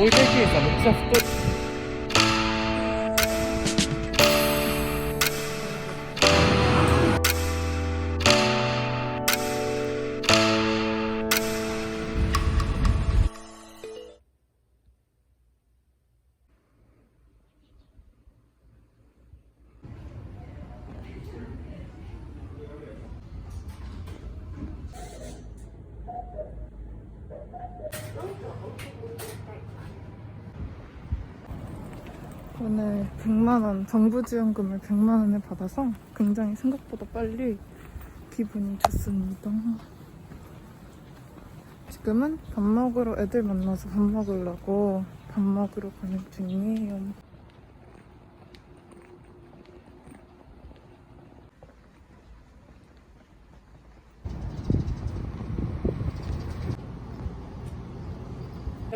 森田駅員さめっちゃ太い。 오늘 100만원, 정부 지원금을 100만원을 받아서 굉장히 생각보다 빨리 기분이 좋습니다. 지금은 밥 먹으러 애들 만나서 밥 먹으려고 밥 먹으러 가는 중이에요.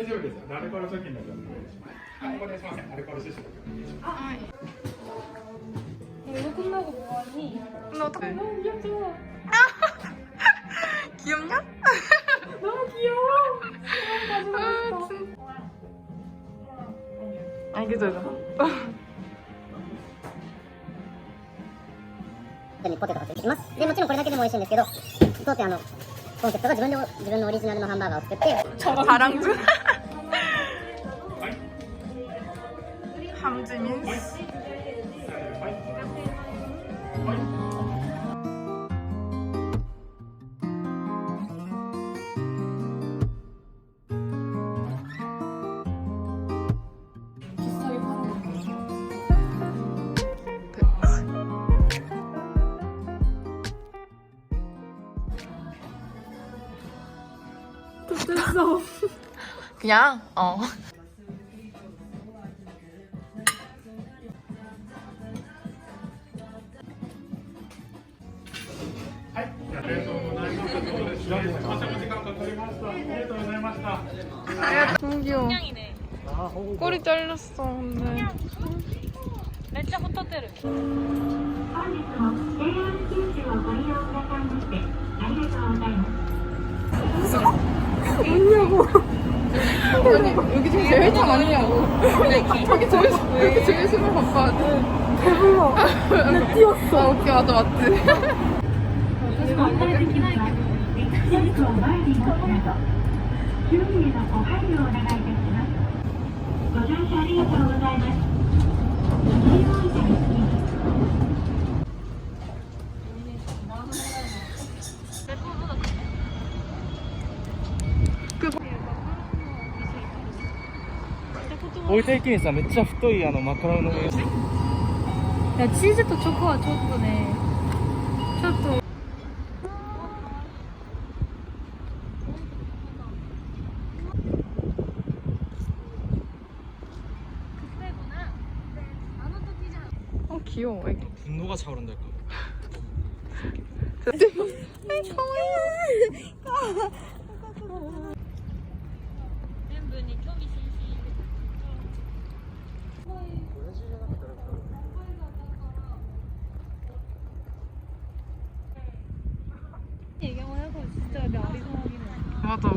大丈夫ですよ。アルコール除菌の方お願いします。あ、ここですみません。アルコールシュッシュだけお願いします。 이거 끝나고 뭐하니? 너 어떡해? 너무 귀엽죠? 귀엽냐? 너무 귀여워. 아, 진... 알겠어요. にポテトがついてきますでもちろんこれだけでも美味しいんですけど当店あのコンセプトが自分で自分のオリジナルのハンバーガーを作って 함지민 됐어. 그냥 어 너무 귀여워 그냥이네. 꼬리 잘렸어 근데 진짜 호터테르. 本日も JR 九州をご利用くださいましてありがとうございます。 아니 여기 지금 제일 참 아니냐고 저기 제일 여기 제일 신발 바빠 배불러 나 뛰었어 아 오케이 맞아 맞지 お答えできないが いた駅さめっちゃ太いあのマカロンのいやチーズとチョコはちょっとねちょっと 귀여워 애기 분노가 차오른다니까 얘기하고 진짜 아, 어리둥절이네. 맞아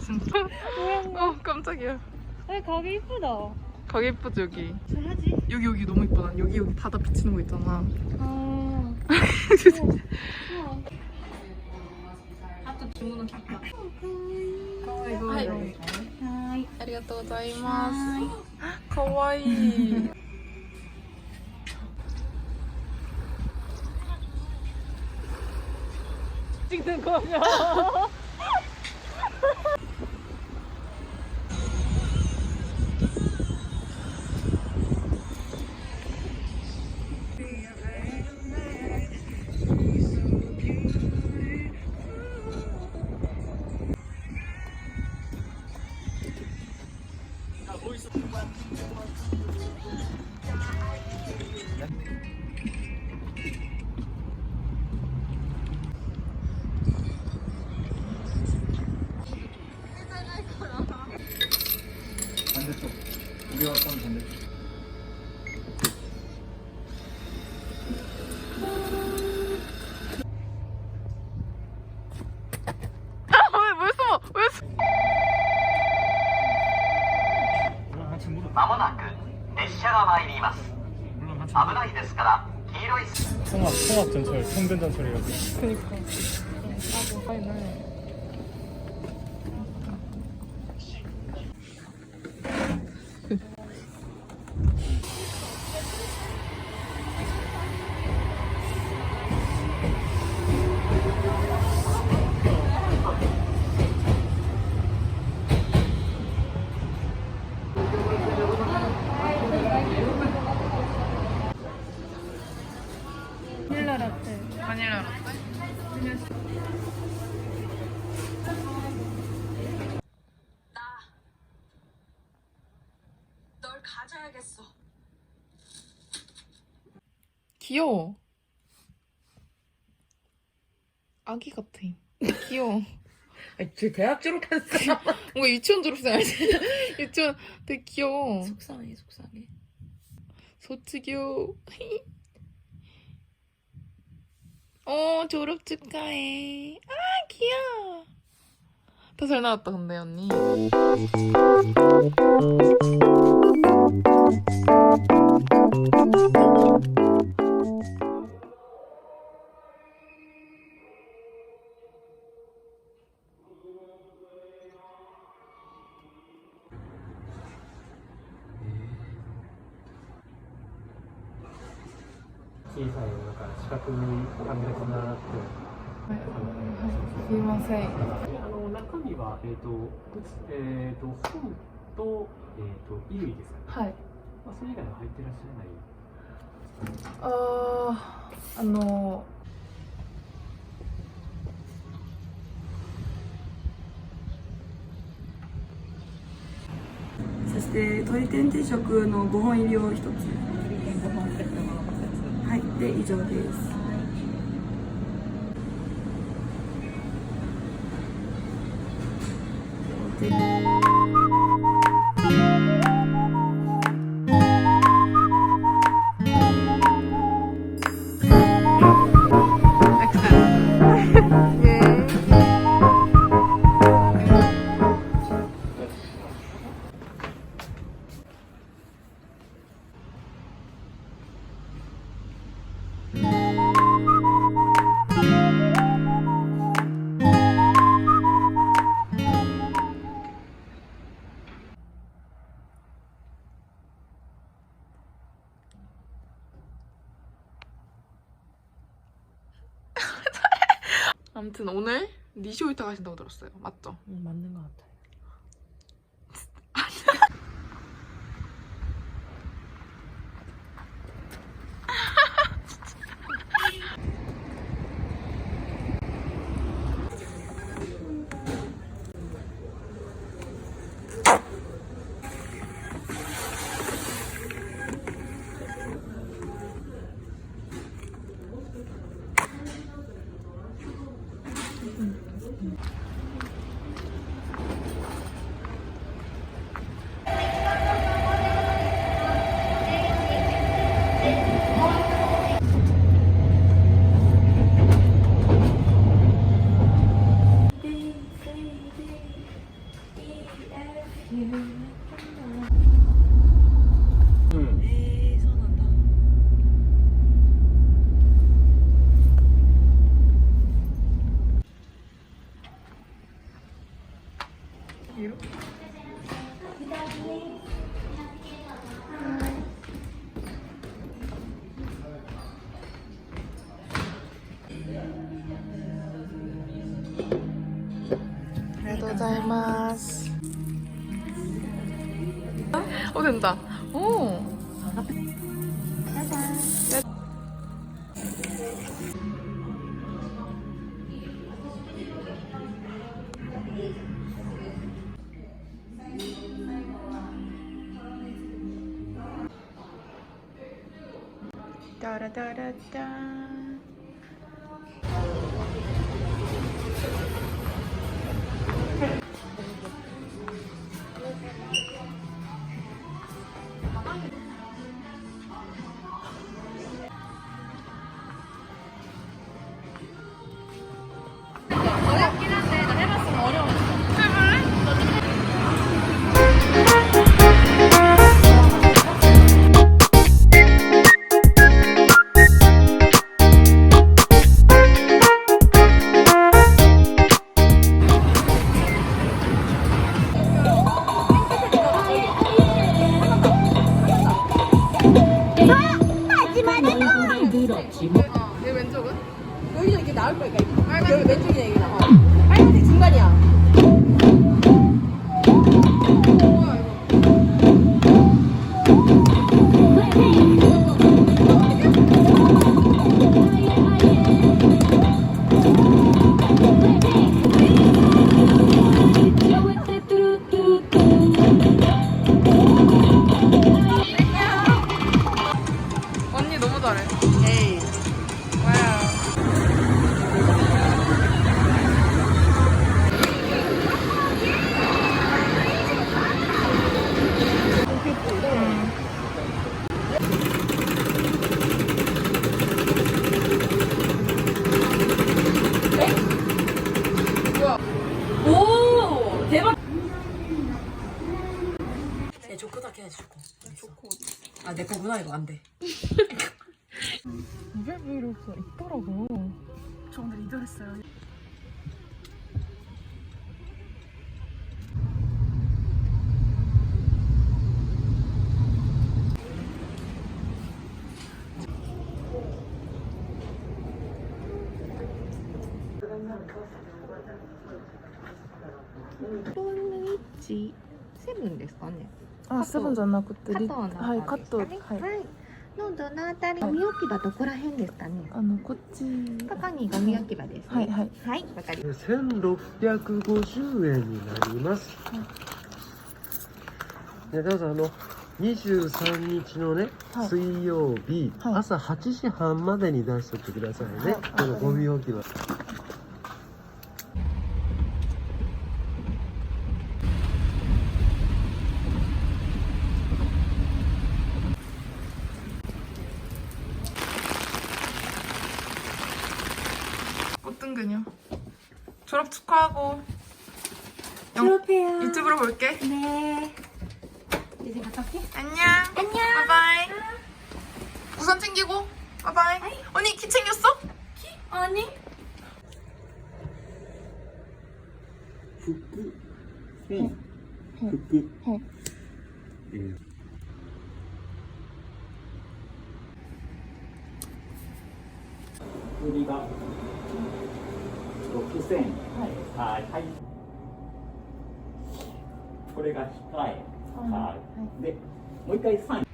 진짜? 네, 어 깜짝이야 아니 가게 이쁘다. 거기 예쁘지 여기? 잘하지? 여기 여기 너무 예쁘다 여기 여기 바다 비치는 거 있잖아. 아. 하트 주문은 켰다 이거 아리가또 고자이마스. 가와이. 찍는 거냐 통합 통합 전철 평변 전철이라고 그니까. 아, 뭐가. 바 귀여워. 아기 같아. 귀여워. 쟤 대학 졸업한 사람 뭔가 유치원 졸업생 알지? 유치원 되게 귀여워. 속상해 속상해 소치교. 어, 졸업 축하해. 아, 귀여워. 더잘 나왔다, 근데, 언니. くに感じかなって。はいすいません。あの中身は、えーとこちえー、と本と,、えー、と衣類ですかね、はい。まあ、それ以外は入ってらっしゃらないあー、あの、そして鶏天定食の5本入りを1つで以上です。 아무튼 오늘 니쇼이타 가신다고 들었어요. 맞죠? 응, 맞는 것 같아 요 고자이마스. 어 된다. 오. 따라 da da da. 거구나 이거 안 돼. 모델 브이로그가 있더라고. 저 오늘 이별했어요. 아, 세븐 じゃなくて、リ加藤のはい、方カット、はい。はいのどのあたりゴミ置き場どこら辺ですかねあの、こっち。ここにゴミ置き場ですねはい、はい。はいわかりまし1650円になります。でどうぞあの23日のね、はい水曜日、はい朝8時半までに出しとってくださいね。はいこのゴミ置き場。 예쁜 그녀. 졸업 축하하고. 영- 졸업해요. 유튜브로 볼게. 네. 이제 갔다 올게. 안녕. 안녕. 바이바이. 우산 챙기고. 바이바이. 언니 키 챙겼어? 아니. 네. 네. 우리가 6000円はい。はい。これが控えはい。でもう一回3